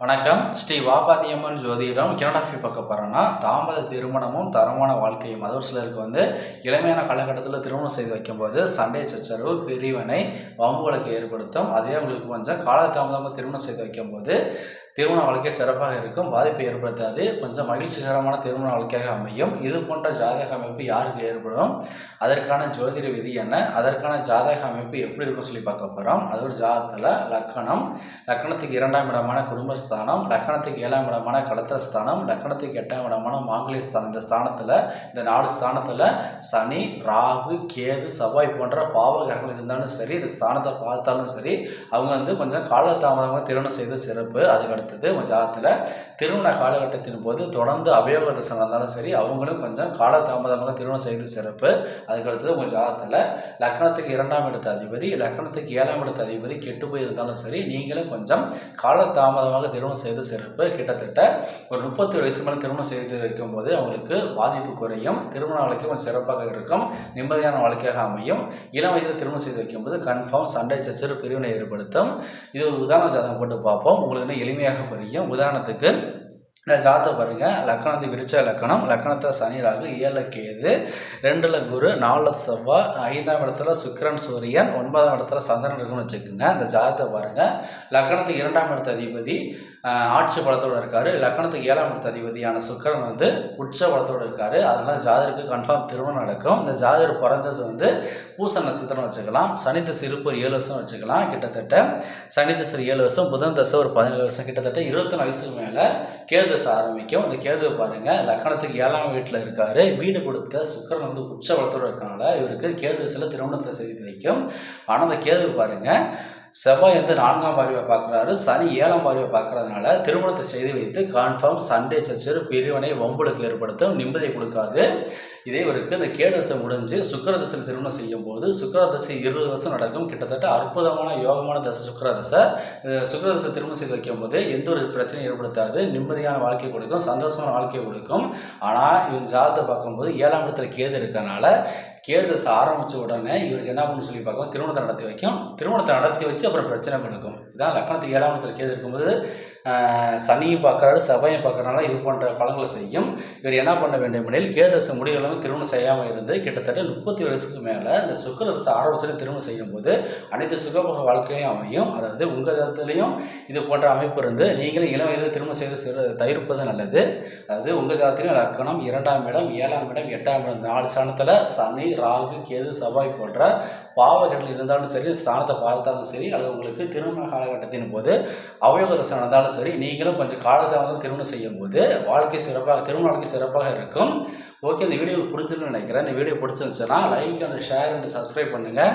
வணக்கம். ஸ்ரீ வாபாதியம்மன் ஜோதிடம் கிரணாஃபி பார்க்க போகிறோன்னா தாமத திருமணமும் தரமான வாழ்க்கையும். அது ஒரு சிலருக்கு வந்து இளமையான காலகட்டத்தில் திருமணம் செய்து வைக்கும்போது சண்டை சச்சரவு பிரிவினை வம்பு வழக்கு ஏற்படுத்தும். அதே அவங்களுக்கு கொஞ்சம் காலதாமதமாக திருமணம் செய்து வைக்கும்போது திருமண வாழ்க்கை சிறப்பாக இருக்கும். பாதிப்பை ஏற்படுத்தாது. கொஞ்சம் மகிழ்ச்சிகரமான திருமண வாழ்க்கையாக அமையும். இது போன்ற ஜாதக அமைப்பு யாருக்கு ஏற்படும்? அதற்கான ஜோதிட விதி என்ன? அதற்கான ஜாதக அமைப்பு எப்படி இருக்கும் சொல்லி பார்க்க போகிறோம் அது ஒரு ஜாதகத்தில் லக்கணம். லக்கணத்துக்கு இரண்டாம் இடமான குடும்பஸ்தானம். லக்கணத்துக்கு ஏழாம் இடமான கலத்திரஸ்தானம். லக்கணத்துக்கு எட்டாம் இடமான மாங்கலிய ஸ்தானம். இந்த ஸ்தானத்தில் இந்த நாலு ஸ்தானத்தில் சனி ராகு கேது செவ்வாய் போன்ற பாவகர்கள் இருந்தாலும் சரி இந்த ஸ்தானத்தை பார்த்தாலும் சரி அவங்க வந்து கொஞ்சம் காலதாமதமாக திருமணம் செய்த சிறப்பு. அதுக்கு அடுத்தது ஜாதகத்தில் திருமண காலகட்டத்தின் போது தொடர்ந்து அபயோக தசை இருந்தாலும் சரி அவங்களும் கொஞ்சம் காலதாமதமாக திருமணம் செய்து சிறப்பு. அதுக்கு அடுத்தது உங்கள் ஜாதகத்தில் லக்னத்துக்கு இரண்டாம் இடத்து அதிபதி லக்னத்துக்கு ஏழாம் இடத்து அதிபதி கெட்டு போய் இருந்தாலும் சரி நீங்களும் கொஞ்சம் காலதாமதமாக திருமணம் செய்து சிறப்பு. கிட்டத்தட்ட ஒரு முப்பத்தி வயசு மேலே திருமணம் செய்து வைக்கும்போது அவங்களுக்கு பாதிப்பு குறையும். திருமண வாழ்க்கை கொஞ்சம் சிறப்பாக இருக்கும். நிம்மதியான வாழ்க்கையாக அமையும். இளம் வயதில் திருமணம் செய்து வைக்கும்போது கன்ஃபார்ம் சண்டை சச்சரவு பிரிவினை ஏற்படுத்தும். இது ஒரு உதாரண ஜாதகம் போட்டு பார்ப்போம். உங்களுக்கு எளிமையாக எளிமையாக புரியும் உதாரணத்துக்கு இந்த ஜாதகத்தை பாருங்கள் லக்கணத்து விரிச்ச லக்கணம். லக்கணத்தில் சனி ராகு ஏழு கேது ரெண்டில் குரு நாலில் செவ்வாய் ஐந்தாம் இடத்துல சுக்கிரன் சூரியன் ஒன்பதாம் இடத்துல சந்திரன் இருக்குன்னு வச்சுக்கோங்க. இந்த ஜாதகத்தை பாருங்கள் லக்கணத்துக்கு இரண்டாம் இடத்து அதிபதி ஆட்சி பலத்தோடு இருக்காரு. லக்கணத்துக்கு ஏழாம் இடத்து அதிபதியான சுக்கிரன் வந்து உச்ச பலத்தோடு இருக்காரு. அதனால் ஜாதகருக்கு கன்ஃபார்ம் திருமணம் நடக்கும். இந்த ஜாதகர் பிறந்தது வந்து பூச நட்சத்திரம் வச்சுக்கலாம். சனி தசை ஒரு ஏழு வருஷம் வச்சுக்கலாம். கிட்டத்தட்ட சனி தசை ஏழு வருஷம் புதன் தசை ஒரு பதினேழு வருஷம். கிட்டத்தட்ட இருபத்தொன்று வயசுக்கு மேலே கேது தசை ஆரம்பிக்கும். இந்த கேதுவை பாருங்க லக்கணத்துக்கு ஏழாம் வீட்டில் இருக்காரு. வீடு கொடுத்த சுக்கரன் வந்து உச்ச பலத்தோடு இருக்கனால இவருக்கு கேது தசையில் திருமணத்தை செய்து வைக்கும். ஆனால் அந்த கேது பாருங்க செவ்வாய் வந்து நான்காம் பார்வையை பார்க்குறாரு சனி ஏழாம் பார்வையை பார்க்கறதுனால திருமணத்தை செய்து வைத்து கன்ஃபார்ம் சண்டே சச்சர் பிரிவினை வம்புளுக்கு ஏற்படுத்தும் நிம்மதியை கொடுக்காது. இதே இவருக்கு இந்த கேதசை முடிஞ்சு சுக்கரதசை திருமணம் செய்யும் போது சுக்கரதசை இருபது வருஷம் நடக்கும். கிட்டத்தட்ட அற்புதமான யோகமான தசை சுக்கரதசை. சுக்கரதசை திருமணம் செய்து வைக்கும் போது எந்த ஒரு பிரச்சனையும் ஏற்படுத்தாது. நிம்மதியான வாழ்க்கை கொடுக்கும் சந்தோஷமான வாழ்க்கை கொடுக்கும். ஆனால் இவன் ஜாதத்தை பார்க்கும்போது ஏழாம் இடத்துல கேது இருக்கனால கேது தசை ஆரம்பித்த உடனே இவருக்கு என்ன பண்ணு சொல்லி பார்க்கும் திருமணத்தை நடத்தி வைக்கும். திருமணத்தை நடத்தி வச்சு அப்புறம் பிரச்சனை பண்ணுக்கும் இதான் லக்கணத்துக்கு ஏழாம் இடத்துல கேது இருக்கும்போது சனியும் பார்க்குறாரு செவ்வாயும் பார்க்குறனால இது போன்ற பலன்களை செய்யும். இவர் என்ன பண்ண வேண்டும் எனில் கேதசை முடிவுகளும் திருமணம் செய்யாமல் இருந்து கிட்டத்தட்ட முப்பத்தி வயசுக்கு மேலே இந்த சுக்கரதசை ஆரோக்கியத்தில் திருமணம் செய்யும்போது அனைத்து சுகபோக வாழ்க்கையும் அமையும். அதாவது உங்கள் ஜாதத்துலேயும் இது போன்ற அமைப்பு இருந்து நீங்களும் இளம் வயதில் திருமணம் செய்து தவிர்ப்பது நல்லது. அதாவது உங்கள் ஜாதத்திலையும் லக்கணம் இரண்டாம் இடம் ஏழாம் இடம் எட்டாம் இடம். நாலு ஸ்தானத்தில் சனி ராகு கேது செவ்வாய் போன்ற பாவகர்கள் இருந்தாலும் சரி ஸ்தானத்தை பார்த்தாலும் சரி அல்லது உங்களுக்கு திருமண காலகட்டத்தின் போது அவயோக தசை நடந்தாலும் சரி நீங்களும் கொஞ்சம் காலதாமதம் திருமணம் செய்யும் போது வாழ்க்கை சிறப்பாக திருமண வாழ்க்கை சிறப்பாக இருக்கும். ஓகே இந்த வீடியோ பிடிச்சிருக்குன்னு நினைக்கிறேன். இந்த வீடியோ பிடிச்சிருந்துச்சுன்னா like and share and subscribe பண்ணுங்கள்